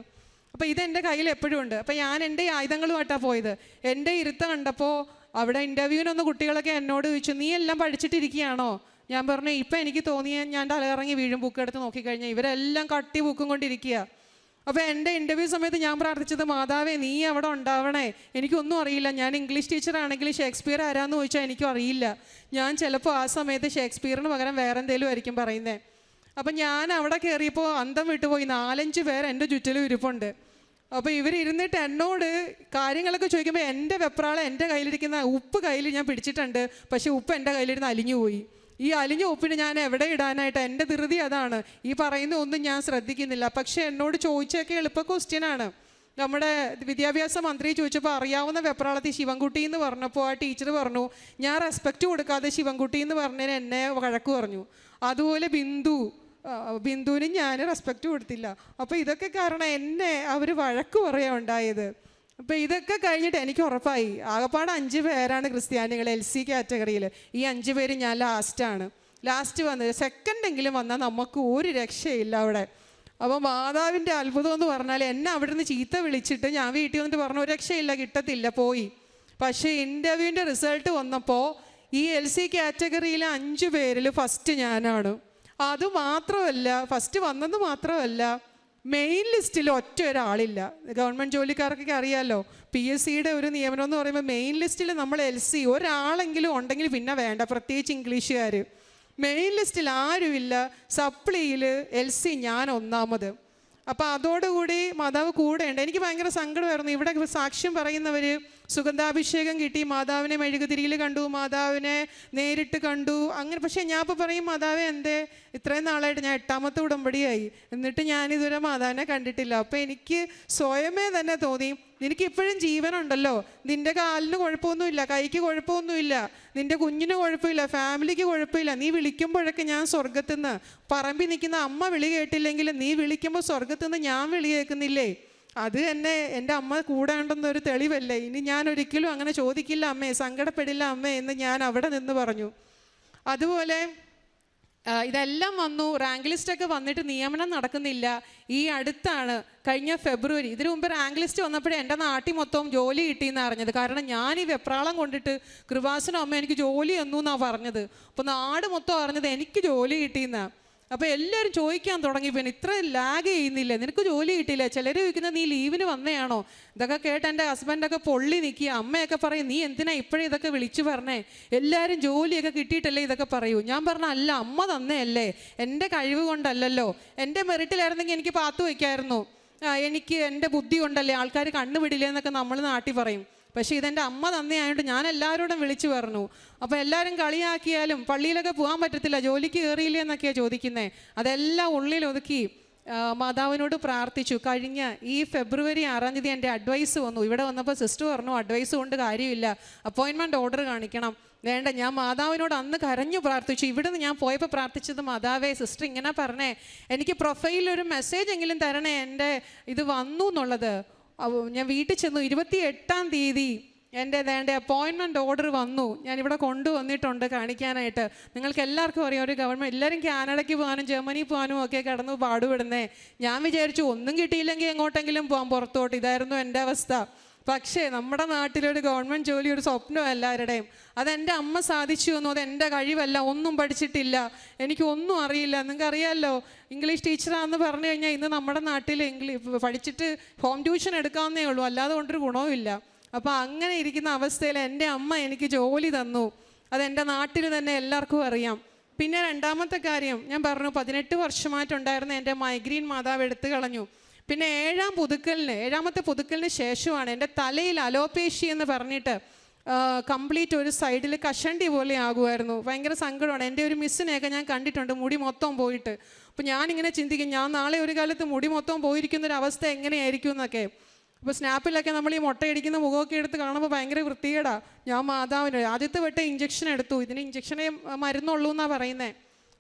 അപ്പോൾ ഇത് എന്റെ കയ്യിൽ എപ്പോഴും ഉണ്ട്. അപ്പോൾ ഞാൻ എന്റെ ആയുധങ്ങളുമായിട്ടാണ് പോയത്. എന്റെ ഇരുത്തം കണ്ടപ്പോൾ അവിടെ ഇന്റർവ്യൂവിനൊന്ന് കുട്ടികളൊക്കെ എന്നോട് ചോദിച്ചു നീ എല്ലാം പഠിച്ചിട്ടിരിക്കുകയാണോ? ഞാൻ പറഞ്ഞു ഇപ്പം എനിക്ക് തോന്നിയ ഞാൻ തലകറങ്ങി വീഴും ബുക്ക് എടുത്ത് നോക്കിക്കഴിഞ്ഞാൽ ഇവരെല്ലാം കട്ടി ബുക്കും കൊണ്ടിരിക്കുക അപ്പോൾ എന്റെ ഇന്റർവ്യൂ സമയത്ത് ഞാൻ പ്രാർത്ഥിച്ചത് മാതാവേ നീ അവിടെ ഉണ്ടാവണേ. എനിക്കൊന്നും അറിയില്ല. ഞാൻ ഇംഗ്ലീഷ് ടീച്ചറാണെങ്കിൽ ഷേക്സ്പിയർ ആരാന്ന് ചോദിച്ചാൽ എനിക്കും അറിയില്ല. ഞാൻ ചിലപ്പോൾ ആ സമയത്ത് ഷേക്സ്പിയറിന് പകരം വേറെ എന്തെങ്കിലും ആയിരിക്കും പറയുന്നത് അപ്പം ഞാൻ അവിടെ കയറിയപ്പോൾ അന്തം വിട്ടുപോയി. നാലഞ്ച് പേർ എന്റെ ചുറ്റിലും ഇരിപ്പുണ്ട്. അപ്പോൾ ഇവരിരുന്നിട്ട് എന്നോട് കാര്യങ്ങളൊക്കെ ചോദിക്കുമ്പോൾ എന്റെ വെപ്രാളം എന്റെ കയ്യിലിരിക്കുന്ന ഉപ്പ് കയ്യിൽ ഞാൻ പിടിച്ചിട്ടുണ്ട്. പക്ഷേ ഉപ്പ് എന്റെ കയ്യിലിരുന്ന് അലിഞ്ഞു പോയി ഈ അലിഞ്ഞ ഉപ്പിന് ഞാൻ എവിടെ ഇടാനായിട്ട്? എന്റെ ധൃതി അതാണ്. ഈ പറയുന്ന ഒന്നും ഞാൻ ശ്രദ്ധിക്കുന്നില്ല. പക്ഷേ എന്നോട് ചോദിച്ചൊക്കെ എളുപ്പ ക്വസ്റ്റ്യനാണ് നമ്മുടെ വിദ്യാഭ്യാസ മന്ത്രി ചോദിച്ചപ്പോൾ അറിയാവുന്ന വെപ്രാളത്തി ശിവൻകുട്ടി എന്ന് പറഞ്ഞപ്പോൾ ആ ടീച്ചർ പറഞ്ഞു ഞാൻ റെസ്പെക്റ്റ് കൊടുക്കാതെ ശിവൻകുട്ടി എന്ന് പറഞ്ഞതിന് എന്നെ വഴക്ക് പറഞ്ഞു. അതുപോലെ ബിന്ദു ബിന്ദുവിനും ഞാൻ റെസ്പെക്റ്റ് കൊടുത്തില്ല. അപ്പോൾ ഇതൊക്കെ കാരണം എന്നെ അവർ വഴക്ക് പറയാൻ ഉണ്ടായത്. അപ്പോൾ ഇതൊക്കെ കഴിഞ്ഞിട്ട് എനിക്ക് ഉറപ്പായി. ആകപ്പാട് അഞ്ച് പേരാണ് ക്രിസ്ത്യാനികൾ എൽ സി കാറ്റഗറിയിൽ ഈ അഞ്ച് പേര് ഞാൻ ലാസ്റ്റാണ് ലാസ്റ്റ് വന്നത് സെക്കൻഡെങ്കിലും വന്നാൽ നമുക്ക് ഒരു രക്ഷയില്ല അവിടെ. അപ്പോൾ മാതാവിന്റെ അത്ഭുതം എന്ന് പറഞ്ഞാൽ എന്നെ അവിടെ നിന്ന് ചീത്ത വിളിച്ചിട്ട് ഞാൻ വീട്ടിൽ വന്നിട്ട് പറഞ്ഞു ഒരു രക്ഷയില്ല കിട്ടത്തില്ല പോയി. പക്ഷേ ഇന്റർവ്യൂവിന്റെ റിസൾട്ട് വന്നപ്പോൾ ഈ എൽ സി കാറ്റഗറിയിലെ അഞ്ച് പേരിൽ ഫസ്റ്റ് ഞാനാണ്. അത് മാത്രമല്ല ഫസ്റ്റ് വന്നത് മാത്രമല്ല മെയിൻ ലിസ്റ്റിൽ ഒറ്റ ഒരാളില്ല. ഗവൺമെന്റ് ജോലിക്കാർക്കൊക്കെ അറിയാമല്ലോ പി എസ് സിയുടെ ഒരു നിയമനം എന്ന് പറയുമ്പോൾ മെയിൻ ലിസ്റ്റിൽ നമ്മൾ എൽ സി ഒരാളെങ്കിലും ഉണ്ടെങ്കിൽ പിന്നെ വേണ്ട പ്രത്യേകിച്ച് ഇംഗ്ലീഷുകാർ. മെയിൻ ലിസ്റ്റിൽ ആരുമില്ല സപ്ലിയിൽ എൽ സി ഞാൻ ഒന്നാമത്. അപ്പോൾ അതോടുകൂടി മാതാവ് കൂടെ ഉണ്ട്. എനിക്ക് ഭയങ്കര സങ്കടമായിരുന്നു. ഇവിടെ സാക്ഷ്യം പറയുന്നവർ സുഗന്ധാഭിഷേകം കിട്ടി. മാതാവിനെ മെഴുകുതിരിയിൽ കണ്ടു. മാതാവിനെ നേരിട്ട് കണ്ടു. അങ്ങനെ പക്ഷേ ഞാൻ ഇപ്പോൾ പറയും മാതാവ് എന്തേ? ഇത്രയും നാളായിട്ട് ഞാൻ എട്ടാമത്തെ ഉടമ്പടിയായി. എന്നിട്ട് ഞാൻ ഇതുവരെ മാതാവിനെ കണ്ടിട്ടില്ല. അപ്പോൾ എനിക്ക് സ്വയമേ തന്നെ തോന്നി. നിനക്ക് ഇപ്പോഴും ജീവനുണ്ടല്ലോ. നിന്റെ കാലിന് കുഴപ്പമൊന്നുമില്ല കൈക്ക് കുഴപ്പമൊന്നുമില്ല നിന്റെ കുഞ്ഞിന് കുഴപ്പമില്ല ഫാമിലിക്ക് കുഴപ്പമില്ല. നീ വിളിക്കുമ്പോഴൊക്കെ ഞാൻ സ്വർഗത്തുനിന്ന് പറമ്പിൽ നിൽക്കുന്ന അമ്മ വിളി കേട്ടില്ലെങ്കിൽ നീ വിളിക്കുമ്പോൾ സ്വർഗത്തുനിന്ന് ഞാൻ വിളി കേൾക്കുന്നില്ലേ? അത് എന്നെ എന്റെ അമ്മ കൂടെ ഉണ്ടെന്നൊരു തെളിവല്ലേ? ഇനി ഞാൻ ഒരിക്കലും അങ്ങനെ ചോദിക്കില്ല അമ്മേ സങ്കടപ്പെടില്ല അമ്മേ എന്ന് ഞാൻ അവിടെ നിന്ന് പറഞ്ഞു. അതുപോലെ ഇതെല്ലാം വന്നു. റാങ്ക് ലിസ്റ്റൊക്കെ വന്നിട്ട് നിയമനം നടക്കുന്നില്ല. ഈ അടുത്താണ് കഴിഞ്ഞ ഫെബ്രുവരി. ഇതിനു മുമ്പ് റാങ്ക് ലിസ്റ്റ് വന്നപ്പോഴേ എന്റെ നാട്ടിൽ മൊത്തം ജോലി കിട്ടിയെന്ന് അറിഞ്ഞത്. കാരണം ഞാൻ ഈ വെപ്രാളം കൊണ്ടിട്ട് കൃപാസനം അമ്മ എനിക്ക് ജോലി എന്നു എന്നാണ് പറഞ്ഞത്. അപ്പോൾ നാട് മൊത്തം അറിഞ്ഞത് എനിക്ക് ജോലി കിട്ടിയെന്നാണ് അപ്പോൾ എല്ലാവരും ചോദിക്കാൻ തുടങ്ങി പിന്നെ ഇത്ര ലാഗ് ചെയ്യുന്നില്ല? നിനക്ക് ജോലി കിട്ടിയില്ല? ചിലർ ചോദിക്കുന്നത് നീ ലീവിന് വന്നയാണോ? ഇതൊക്കെ കേട്ട് എന്റെ ഹസ്ബൻഡൊക്കെ പൊള്ളി നിൽക്കുക അമ്മയൊക്കെ പറയും നീ എന്തിനാ ഇപ്പോഴേ ഇതൊക്കെ വിളിച്ചു പറഞ്ഞേ? എല്ലാവരും ജോലിയൊക്കെ കിട്ടിയിട്ടല്ലേ ഇതൊക്കെ പറയൂ? ഞാൻ പറഞ്ഞ അല്ല അമ്മ തന്നെയല്ലേ. എന്റെ കഴിവ് കൊണ്ടല്ലല്ലോ. എന്റെ മെറിറ്റിലായിരുന്നെങ്കിൽ എനിക്ക് പാത്തു വയ്ക്കായിരുന്നു എനിക്ക് എന്റെ ബുദ്ധി കൊണ്ടല്ലേ ആൾക്കാർ കണ്ണുപിടില്ലേ എന്നൊക്കെ നമ്മൾ നാട്ടിൽ പറയും. പക്ഷേ ഇതെന്റെ അമ്മ തന്നെയായതുകൊണ്ട് ഞാൻ എല്ലാവരോടും വിളിച്ചു പറഞ്ഞു. അപ്പോൾ എല്ലാവരും കളിയാക്കിയാലും പള്ളിയിലൊക്കെ പോകാൻ പറ്റത്തില്ല ജോലിക്ക് കയറിയില്ലേ എന്നൊക്കെയാണ് ചോദിക്കുന്നത് അതെല്ലാം ഉള്ളിൽ ഒതുക്കി മാതാവിനോട് പ്രാർത്ഥിച്ചു. കഴിഞ്ഞ ഈ ഫെബ്രുവരി ആറാം തീയതി എന്റെ അഡ്വൈസ് വന്നു. ഇവിടെ വന്നപ്പോൾ സിസ്റ്റർ പറഞ്ഞു അഡ്വൈസ് കൊണ്ട് കാര്യമില്ല. അപ്പോയിൻമെന്റ് ഓർഡർ കാണിക്കണം. വേണ്ട ഞാൻ മാതാവിനോട് അന്ന് കരഞ്ഞു പ്രാർത്ഥിച്ചു. ഇവിടുന്ന് ഞാൻ പോയപ്പോൾ പ്രാർത്ഥിച്ചത് മാതാവേ സിസ്റ്റർ ഇങ്ങനെ പറഞ്ഞേ എനിക്ക് പ്രൊഫൈലിൽ ഒരു മെസ്സേജ് എങ്കിലും തരണേ എന്റെ ഇത് വന്നു എന്നുള്ളത്. ഞാൻ വീട്ടിൽ ചെന്നു. ഇരുപത്തി എട്ടാം തീയതി എന്റെ വേണ്ട അപ്പോയിൻമെന്റ് ഓർഡർ വന്നു. ഞാൻ ഇവിടെ കൊണ്ടുവന്നിട്ടുണ്ട് കാണിക്കാനായിട്ട്. നിങ്ങൾക്ക് എല്ലാവർക്കും അറിയാം ഒരു ഗവൺമെന്റ് എല്ലാവരും കാനഡയ്ക്ക് പോകാനും ജർമ്മനി പോകാനും ഒക്കെ കടന്നു പാടുപെടുന്നേ. ഞാൻ വിചാരിച്ചു ഒന്നും കിട്ടിയില്ലെങ്കിൽ എങ്ങോട്ടെങ്കിലും പോകാം പുറത്തോട്ട്. ഇതായിരുന്നു എന്റെ അവസ്ഥ. പക്ഷേ നമ്മുടെ നാട്ടിലൊരു ഗവൺമെന്റ് ജോലി ഒരു സ്വപ്നം എല്ലാവരുടെയും അതെന്റെ അമ്മ സാധിച്ചു എന്നോ അത് എന്റെ കഴിവല്ല ഒന്നും പഠിച്ചിട്ടില്ല എനിക്കൊന്നും അറിയില്ല. നിങ്ങൾക്ക് അറിയാമല്ലോ ഇംഗ്ലീഷ് ടീച്ചറാന്ന് പറഞ്ഞു കഴിഞ്ഞാൽ ഇന്ന് നമ്മുടെ നാട്ടിൽ ഇംഗ്ലീഷ് പഠിച്ചിട്ട് ഹോം ട്യൂഷൻ എടുക്കാവുന്നേ ഉള്ളൂ. അല്ലാതെ കൊണ്ടൊരു ഗുണവുമില്ല അപ്പോൾ അങ്ങനെ ഇരിക്കുന്ന അവസ്ഥയിൽ എന്റെ അമ്മ എനിക്ക് ജോലി തന്നു. അതെന്റെ നാട്ടിൽ തന്നെ എല്ലാവർക്കും അറിയാം. പിന്നെ രണ്ടാമത്തെ കാര്യം ഞാൻ പറഞ്ഞു പതിനെട്ട് വർഷമായിട്ടുണ്ടായിരുന്ന എന്റെ മൈഗ്രീൻ മാതാവ് എടുത്തു കളഞ്ഞു. പിന്നെ ഏഴാം പുതുക്കലിന് ഏഴാമത്തെ പുതുക്കലിന് ശേഷമാണ് എന്റെ തലയിൽ അലോപേഷി എന്ന് പറഞ്ഞിട്ട് കംപ്ലീറ്റ് ഒരു സൈഡിൽ കഷണ്ടി പോലെ ആകുമായിരുന്നു. ഭയങ്കര സങ്കടമാണ്. എന്റെ ഒരു മിസ്സിനെയൊക്കെ ഞാൻ കണ്ടിട്ടുണ്ട് മുടി മൊത്തം പോയിട്ട്. അപ്പോൾ ഞാനിങ്ങനെ ചിന്തിക്കും ഞാൻ നാളെ ഒരു കാലത്ത് മുടി മൊത്തം പോയിരിക്കുന്ന ഒരു അവസ്ഥ എങ്ങനെയായിരിക്കും എന്നൊക്കെ. അപ്പോൾ സ്നാപ്പിലൊക്കെ നമ്മൾ ഈ മുട്ടയടിക്കുന്ന മുഖമൊക്കെ എടുത്ത് കാണുമ്പോൾ ഭയങ്കര വൃത്തികേടാണ് ഞാൻ മാതാവിന് ആദ്യത്തെ വട്ടം ഇഞ്ചക്ഷൻ എടുത്തു. ഇതിന് ഇഞ്ചക്ഷനേ മരുന്നുള്ളൂ എന്നാണ് പറയുന്നത്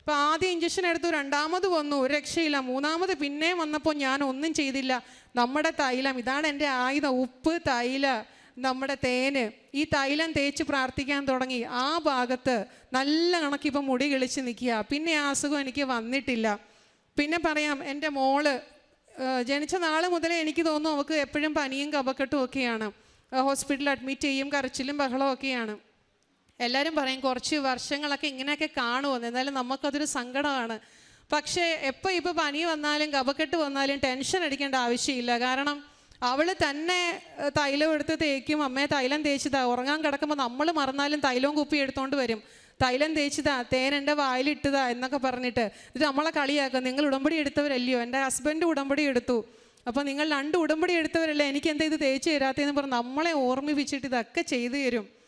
അപ്പോൾ ആദ്യം ഇഞ്ചക്ഷൻ എടുത്തു രണ്ടാമത് വന്നു. ഒരു രക്ഷയില്ല. മൂന്നാമത് പിന്നെയും വന്നപ്പോൾ ഞാൻ ഒന്നും ചെയ്തില്ല. നമ്മുടെ തൈലം ഇതാണ് എന്റെ ആയുധം. ഉപ്പ് തൈല നമ്മുടെ തേന്. ഈ തൈലം തേച്ച് പ്രാർത്ഥിക്കാൻ തുടങ്ങി. ആ ഭാഗത്ത് നല്ല കണക്കിപ്പോൾ മുടി കിളിച്ച് നിൽക്കുക. പിന്നെ ആ അസുഖം എനിക്ക് വന്നിട്ടില്ല. പിന്നെ പറയാം എന്റെ മോൾ ജനിച്ച നാൾ മുതലേ എനിക്ക് തോന്നുന്നു അവൾക്ക് എപ്പോഴും പനിയും കപക്കെട്ടും ഒക്കെയാണ്. ഹോസ്പിറ്റലിൽ അഡ്മിറ്റ് ചെയ്യും കരച്ചിലും ബഹളവും എല്ലാവരും പറയും കുറച്ച് വർഷങ്ങളൊക്കെ ഇങ്ങനെയൊക്കെ കാണുമെന്ന് എന്നാലും നമുക്കതൊരു സങ്കടമാണ്. പക്ഷേ എപ്പോൾ ഇപ്പോൾ പനി വന്നാലും കപക്കെട്ട് വന്നാലും ടെൻഷൻ അടിക്കേണ്ട ആവശ്യമില്ല. കാരണം അവൾ തന്നെ തൈലം എടുത്ത് തേക്കും. അമ്മയെ തൈലം തേച്ചതാ. ഉറങ്ങാൻ കിടക്കുമ്പോൾ നമ്മൾ മറന്നാലും തൈലവും കുപ്പി എടുത്തുകൊണ്ട് വരും. തൈലം തേച്ചതാ. തേൻ എന്റെ വായിലിട്ടതാ എന്നൊക്കെ പറഞ്ഞിട്ട് ഇത് നമ്മളെ കളിയാക്കും. നിങ്ങൾ ഉടമ്പടി എടുത്തവരല്ലയോ? എന്റെ ഹസ്ബൻഡ് ഉടമ്പടി എടുത്തു. അപ്പോൾ നിങ്ങൾ രണ്ട് ഉടമ്പടി എടുത്തവരല്ലേ? എനിക്ക് എന്താ ഇത് തേച്ച് തരാത്തതെന്ന് പറഞ്ഞ് നമ്മളെ ഓർമ്മിപ്പിച്ചിട്ട് ഇതൊക്കെ ചെയ്തു തരും.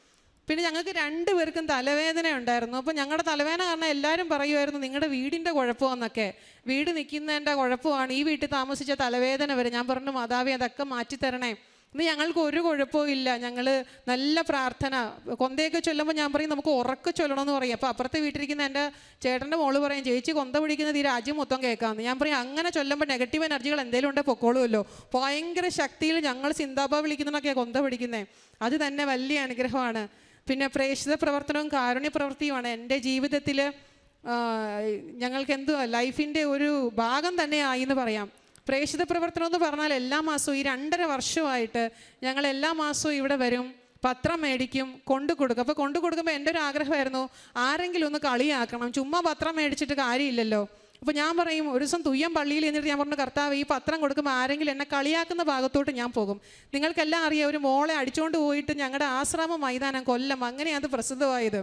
പിന്നെ ഞങ്ങൾക്ക് രണ്ടുപേർക്കും തലവേദന ഉണ്ടായിരുന്നു. അപ്പോൾ ഞങ്ങളുടെ തലവേദന കാരണം എല്ലാവരും പറയുമായിരുന്നു നിങ്ങളുടെ വീടിന്റെ കുഴപ്പമെന്നൊക്കെ. വീട് നിൽക്കുന്നതിന്റെ കുഴപ്പമാണ്. ഈ വീട്ടിൽ താമസിച്ച തലവേദന വരെ. ഞാൻ പറഞ്ഞു മാതാവി അതൊക്കെ മാറ്റിത്തരണേ ഇന്ന് ഞങ്ങൾക്ക് ഒരു കുഴപ്പവും ഇല്ല. ഞങ്ങൾ നല്ല പ്രാർത്ഥന. കൊന്തയൊക്കെ ചൊല്ലുമ്പോൾ ഞാൻ പറയും നമുക്ക് ഉറക്കെ ചൊല്ലണമെന്ന് പറയും. അപ്പോൾ അപ്പുറത്തെ വീട്ടിലിരിക്കുന്ന എന്റെ ചേട്ടന്റെ മോൾ പറയും ചേച്ചി കൊന്ത പിടിക്കുന്നത് ഈ രാജ്യം മൊത്തം കേൾക്കാമെന്ന് ഞാൻ പറയും അങ്ങനെ ചൊല്ലുമ്പോൾ നെഗറ്റീവ് എനർജികൾ എന്തെങ്കിലും ഉണ്ടെങ്കിൽ പൊക്കോളുമല്ലോ ഭയങ്കര ശക്തിയിൽ ഞങ്ങൾ സിന്താബ വിളിക്കുന്നതൊക്കെയാണ് കൊന്ത പിടിക്കുന്നത് അത് തന്നെ വലിയ അനുഗ്രഹമാണ്. പിന്നെ പ്രേക്ഷിത പ്രവർത്തനവും കാരുണ്യ പ്രവൃത്തിയുമാണ് എന്റെ ജീവിതത്തിൽ ഞങ്ങൾക്ക് എന്തോ ലൈഫിന്റെ ഒരു ഭാഗം തന്നെയായി എന്ന് പറയാം. പ്രേക്ഷിത പ്രവർത്തനം എന്ന് പറഞ്ഞാൽ എല്ലാ മാസവും ഈ രണ്ടര വർഷമായിട്ട് ഞങ്ങൾ എല്ലാ മാസവും ഇവിടെ വരും പത്രം മേടിക്കും കൊണ്ടു കൊടുക്കും. അപ്പോൾ കൊണ്ടു കൊടുക്കുമ്പോൾ എന്റെ ഒരു ആഗ്രഹമായിരുന്നു ആരെങ്കിലും ഒന്ന് കളിയാക്കണം. ചുമ്മാ പത്രം മേടിച്ചിട്ട് കാര്യമില്ലല്ലോ. അപ്പോൾ ഞാൻ പറയും ഒരു ദിവസം തുയ്യം പള്ളിയിൽ എന്നിട്ട് ഞാൻ പറഞ്ഞു കർത്താവ് ഈ പത്രം കൊടുക്കുമ്പോൾ ആരെങ്കിലും എന്നെ കളിയാക്കുന്ന ഭാഗത്തോട്ട് ഞാൻ പോകും. നിങ്ങൾക്കെല്ലാം അറിയാം ഒരു മോളെ അടിച്ചുകൊണ്ട് പോയിട്ട് ഞങ്ങളുടെ ആശ്രമ മൈതാനം കൊല്ലം അങ്ങനെയാണ് അത് പ്രസിദ്ധമായത്.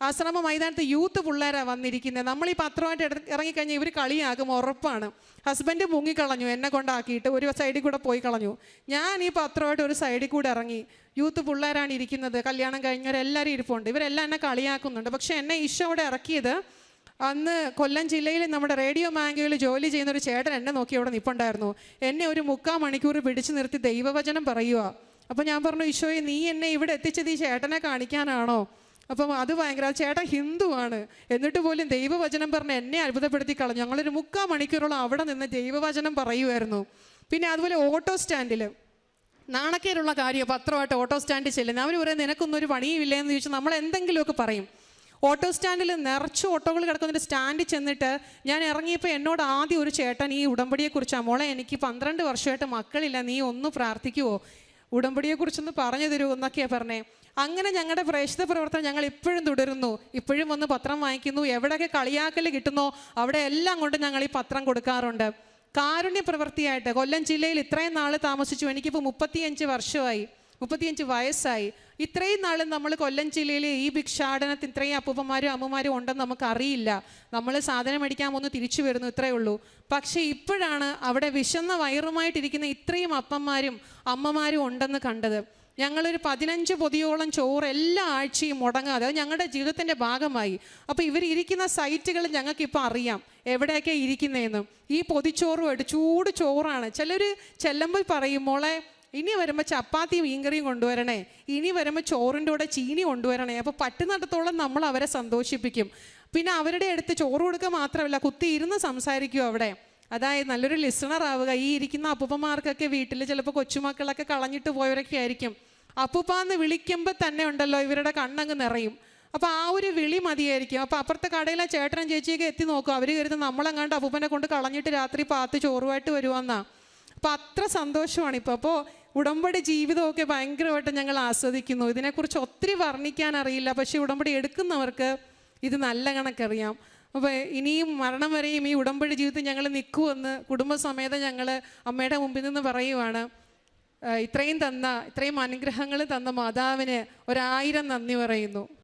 ആശ്രമ മൈതാനത്ത് യൂത്ത് പിള്ളേരാണ് വന്നിരിക്കുന്നത് നമ്മൾ ഈ പത്രമായിട്ട് ഇറങ്ങിക്കഴിഞ്ഞാൽ ഇവർ കളിയാകും ഉറപ്പാണ്. ഹസ്ബൻഡ് മുങ്ങിക്കളഞ്ഞു എന്നെ കൊണ്ടാക്കിയിട്ട് ഒരു സൈഡിൽ കൂടെ പോയി കളഞ്ഞു. ഞാൻ ഈ പത്രമായിട്ട് ഒരു സൈഡിൽ കൂടെ ഇറങ്ങി. യൂത്ത് പിള്ളേരാണ് ഇരിക്കുന്നത് കല്യാണം കഴിഞ്ഞവരെല്ലാവരും ഇരിപ്പുണ്ട്. ഇവരെല്ലാം എന്നെ കളിയാക്കുന്നുണ്ട്. പക്ഷേ എന്നെ ഈശോ ഇറക്കിയത് അന്ന് കൊല്ലം ജില്ലയിൽ നമ്മുടെ റേഡിയോ മാങ്കയിൽ ജോലി ചെയ്യുന്ന ഒരു ചേട്ടൻ എന്നെ നോക്കി അവിടെ നിൽപ്പുണ്ടായിരുന്നു എന്നെ ഒരു മുക്കാൽ മണിക്കൂർ പിടിച്ചു നിർത്തി ദൈവവചനം പറയുക അപ്പോൾ ഞാൻ പറഞ്ഞു ഈശോയെ നീ എന്നെ ഇവിടെ എത്തിച്ചത് ഈ ചേട്ടനെ കാണിക്കാനാണോ? അപ്പം അത് ഭയങ്കര ചേട്ടൻ ഹിന്ദുവാണ്. എന്നിട്ട് പോലും ദൈവവചനം പറഞ്ഞ് എന്നെ അത്ഭുതപ്പെടുത്തി കളഞ്ഞു. ഞങ്ങളൊരു മുക്കാൽ മണിക്കൂറോളം അവിടെ നിന്ന് ദൈവവചനം പറയുമായിരുന്നു പിന്നെ അതുപോലെ ഓട്ടോ സ്റ്റാൻഡിൽ നാണക്കേടുള്ള കാര്യം പത്രമായിട്ട് ഓട്ടോ സ്റ്റാൻഡിൽ ചെല്ലുന്നത് അവർ പറയുന്നത് നിനക്കൊന്നും ഒരു പണിയും ഇല്ലയെന്ന് ചോദിച്ചാൽ നമ്മൾ എന്തെങ്കിലുമൊക്കെ പറയും. ഓട്ടോ സ്റ്റാൻഡിൽ നിറച്ച് ഓട്ടോകൾ കിടക്കുന്നൊരു സ്റ്റാൻഡിൽ ചെന്നിട്ട് ഞാൻ ഇറങ്ങിയപ്പോൾ എന്നോട് ആദ്യം ഒരു ചേട്ടൻ ഈ ഉടമ്പടിയെക്കുറിച്ചാണ് മോളെ എനിക്ക് പന്ത്രണ്ട് വർഷമായിട്ട് മക്കളില്ല നീ ഒന്ന് പ്രാർത്ഥിക്കുവോ? ഉടമ്പടിയെക്കുറിച്ചൊന്ന് പറഞ്ഞു തരൂ എന്നൊക്കെയാണ് പറഞ്ഞേ. അങ്ങനെ ഞങ്ങളുടെ പ്രേക്ഷിത പ്രവർത്തനം ഞങ്ങൾ ഇപ്പോഴും തുടരുന്നു. ഇപ്പോഴും വന്ന് പത്രം വാങ്ങിക്കുന്നു എവിടെയൊക്കെ കളിയാക്കൽ കിട്ടുന്നോ അവിടെ എല്ലാം കൊണ്ട് ഞങ്ങൾ ഈ പത്രം കൊടുക്കാറുണ്ട്. കാരുണ്യ പ്രവൃത്തിയായിട്ട് കൊല്ലം ജില്ലയിൽ ഇത്രയും നാൾ താമസിച്ചു. എനിക്കിപ്പോൾ മുപ്പത്തിയഞ്ച് വർഷമായി. മുപ്പത്തിയഞ്ച് വയസ്സായി. ഇത്രയും നാൾ നമ്മൾ കൊല്ലം ജില്ലയിൽ ഈ ഭിക്ഷാടനത്തിന് ഇത്രയും അപ്പൂപ്പന്മാരും അമ്മമാരും ഉണ്ടെന്ന് നമുക്കറിയില്ല. നമ്മൾ സാധനം മേടിക്കാൻ ഒന്ന് തിരിച്ചു വരുന്നു ഇത്രയേ ഉള്ളൂ. പക്ഷേ ഇപ്പോഴാണ് അവിടെ വിശന്ന വയറുമായിട്ടിരിക്കുന്ന ഇത്രയും അപ്പന്മാരും അമ്മമാരും ഉണ്ടെന്ന് കണ്ടത്. ഞങ്ങളൊരു പതിനഞ്ച് പൊതിയോളം ചോറ് എല്ലാ ആഴ്ചയും മുടങ്ങാതെ അത് ഞങ്ങളുടെ ജീവിതത്തിന്റെ ഭാഗമായി. അപ്പോൾ ഇവർ ഇരിക്കുന്ന സൈറ്റുകൾ ഞങ്ങൾക്കിപ്പോൾ അറിയാം. എവിടെയൊക്കെ ഇരിക്കുന്നതെന്നും. ഈ പൊതിച്ചോറുമായിട്ട് ചൂട് ചോറാണ്. ചിലർ ചെല്ലുമ്പോൾ പറയും മോളെ ഇനി വരുമ്പോൾ ചപ്പാത്തിയും മീൻകറിയും കൊണ്ടുവരണേ. ഇനി വരുമ്പോൾ ചോറിന്റെ കൂടെ ചീനി കൊണ്ടുവരണേ. അപ്പോൾ പറ്റുന്നിടത്തോളം നമ്മൾ അവരെ സന്തോഷിപ്പിക്കും. പിന്നെ അവരുടെ അടുത്ത് ചോറ് കൊടുക്കുക മാത്രമല്ല കുത്തി ഇരുന്ന് സംസാരിക്കും അവിടെ. അതായത് നല്ലൊരു ലിസണർ ആവുക. ഈ ഇരിക്കുന്ന അപ്പൂപ്പന്മാർക്കൊക്കെ വീട്ടിൽ ചിലപ്പോൾ കൊച്ചുമക്കളൊക്കെ കളഞ്ഞിട്ട് പോയവരൊക്കെ ആയിരിക്കും. അപ്പൂപ്പ എന്ന് വിളിക്കുമ്പോൾ തന്നെ ഉണ്ടല്ലോ ഇവരുടെ കണ്ണങ്ങ് നിറയും. അപ്പോൾ ആ ഒരു വിളി മതിയായിരിക്കും. അപ്പോൾ അപ്പുറത്തെ കടയിലെ ചേട്ടനും ചേച്ചിയൊക്കെ എത്തി നോക്കും. അവർ കരുതും നമ്മളെങ്ങാണ്ട് അപ്പൂപ്പനെ കൊണ്ട് കളഞ്ഞിട്ട് രാത്രി പാത്ത് ചോറുമായിട്ട് വരുവാന്നാ. അപ്പോൾ അത്ര സന്തോഷമാണ് ഇപ്പോൾ അപ്പോൾ ഉടമ്പടി ജീവിതമൊക്കെ ഭയങ്കരമായിട്ട് ഞങ്ങൾ ആസ്വദിക്കുന്നു. ഇതിനെക്കുറിച്ച് ഒത്തിരി വർണിക്കാൻ അറിയില്ല. പക്ഷേ ഉടമ്പടി എടുക്കുന്നവർക്ക് ഇത് നല്ല കണക്കറിയാം. അപ്പോൾ ഇനിയും മരണം വരെയും ഈ ഉടമ്പടി ജീവിതത്തിൽ ഞങ്ങൾ നിൽക്കുമെന്ന് കുടുംബസമേതം ഞങ്ങൾ അമ്മയുടെ മുമ്പിൽ നിന്ന് പറയുവാണ്. ഇത്രയും തന്ന ഇത്രയും അനുഗ്രഹങ്ങൾ തന്ന മാതാവിന് ഒരായിരം നന്ദി പറയുന്നു.